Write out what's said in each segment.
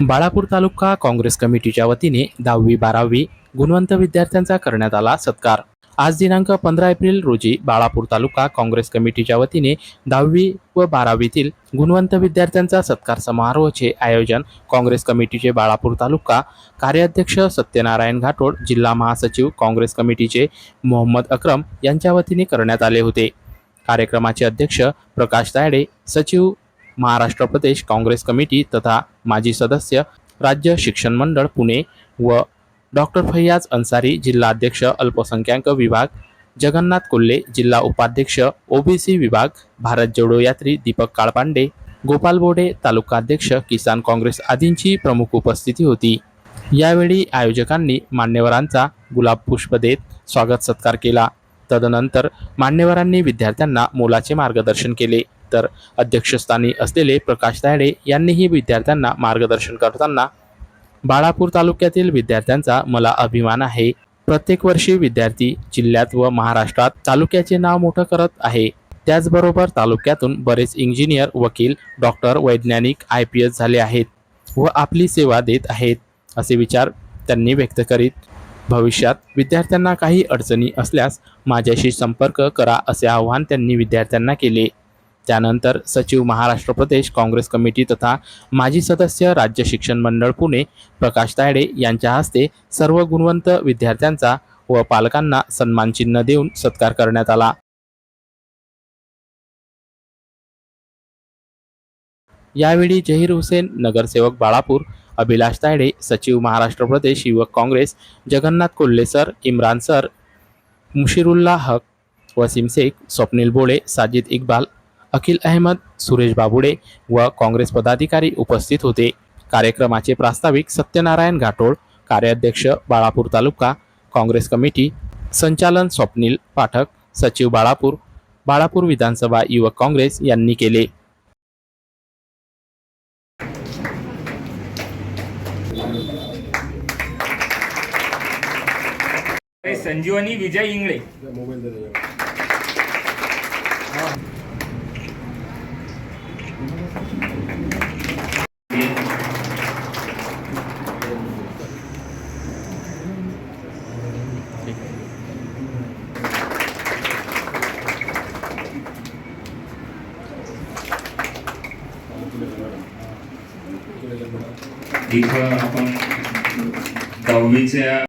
बाळापूर तालुका काँग्रेस कमिटीच्या वतीने दहावी बारावी गुणवंत विद्यार्थ्यांचा करण्यात आला सत्कार. आज दिनांक पंधरा एप्रिल रोजी बाळापूर तालुका काँग्रेस कमिटीच्या वतीने दहावी व बारावीतील गुणवंत विद्यार्थ्यांचा सत्कार समारोहाचे आयोजन काँग्रेस कमिटीचे बाळापूर तालुका कार्याध्यक्ष सत्यनारायण घाटोड जिल्हा महासचिव काँग्रेस कमिटीचे मोहम्मद अक्रम यांच्या वतीने करण्यात आले होते. कार्यक्रमाचे अध्यक्ष प्रकाश तायडे सचिव महाराष्ट्र प्रदेश काँग्रेस कमिटी तथा माजी सदस्य राज्य शिक्षण मंडळ पुणे व डॉक्टर फैयाज अन्सारी जिल्हा अध्यक्ष अल्पसंख्याक विभाग जगन्नाथ कोल्हे जिल्हा उपाध्यक्ष ओबीसी विभाग भारत जोडो यात्री दीपक काळपांडे गोपाल बोडे तालुका अध्यक्ष किसान काँग्रेस आदींची प्रमुख उपस्थिती होती. यावेळी आयोजकांनी मान्यवरांचा गुलाब पुष्प देत स्वागत सत्कार केला. तदनंतर मान्यवरांनी विद्यार्थ्यांना मोलाचे मार्गदर्शन केले. तर अध्यक्षस्थानी असलेले प्रकाश तायडे यांनीही विद्यार्थ्यांना मार्गदर्शन करताना बाळापूर तालुक्यातील विद्यार्थ्यांचा मला अभिमान आहे. प्रत्येक वर्षी विद्यार्थी जिल्ह्यात व महाराष्ट्रात तालुक्याचे नाव मोठं करत आहे. त्याचबरोबर तालुक्यातून बरेच इंजिनियर वकील डॉक्टर वैज्ञानिक आय पी एस झाले आहेत व आपली सेवा देत आहेत असे विचार त्यांनी व्यक्त करीत. भविष्यात विद्यार्थ्यांना काही अडचणी असल्यास माझ्याशी संपर्क करा असे आवाहन त्यांनी विद्यार्थ्यांना केले. त्यानंतर सचिव महाराष्ट्र प्रदेश काँग्रेस कमिटी तथा माजी सदस्य राज्य शिक्षण मंडळ पुणे प्रकाश तायडे यांच्या हस्ते सर्व गुणवंत विद्यार्थ्यांचा व पालकांना सन्मानचिन्ह देऊन सत्कार करण्यात आला. यावेळी जहीर हुसेन नगरसेवक बाळापूर अभिलाष तायडे सचिव महाराष्ट्र प्रदेश युवक काँग्रेस जगन्नाथ कोल्हे सर इम्रान सर मुशिरुल्ला हक वसीम शेख स्वप्नील बोळे साजिद इक्बाल अखिल अहमद सुरेश बाबुडे व काँग्रेस पदाधिकारी उपस्थित होते. कार्यक्रमाचे प्रास्ताविक सत्यनारायण घाटोळ कार्याध्यक्ष बाळापूर तालुका काँग्रेस कमिटी संचालन स्वप्नील पाठक सचिव बाळापूर बाळापूर विधानसभा युवक काँग्रेस यांनी केले. संजीवनी विजय इंगळे. इथं आपण दहावीच्या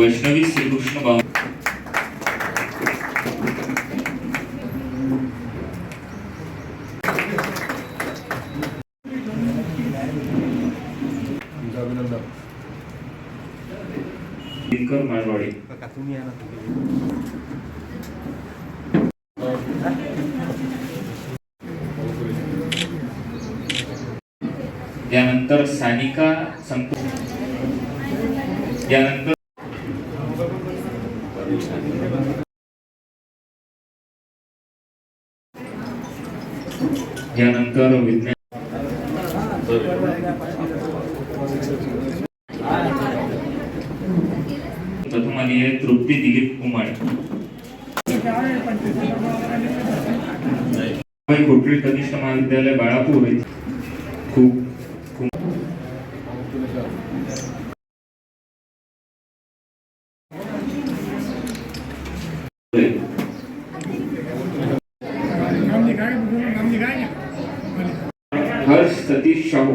वैष्णवी श्रीकृष्ण भाव दिनकर मारवाडी. यानंतर सानिका संप यानंतर यानंतर विज्ञान प्रथम आली आहे तृप्ती दिलीप कुमार. कोटरी कनिष्ठ महाविद्यालय बाळापूर खूप सतीश शाहू.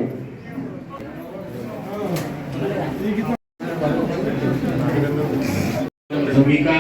भूमिका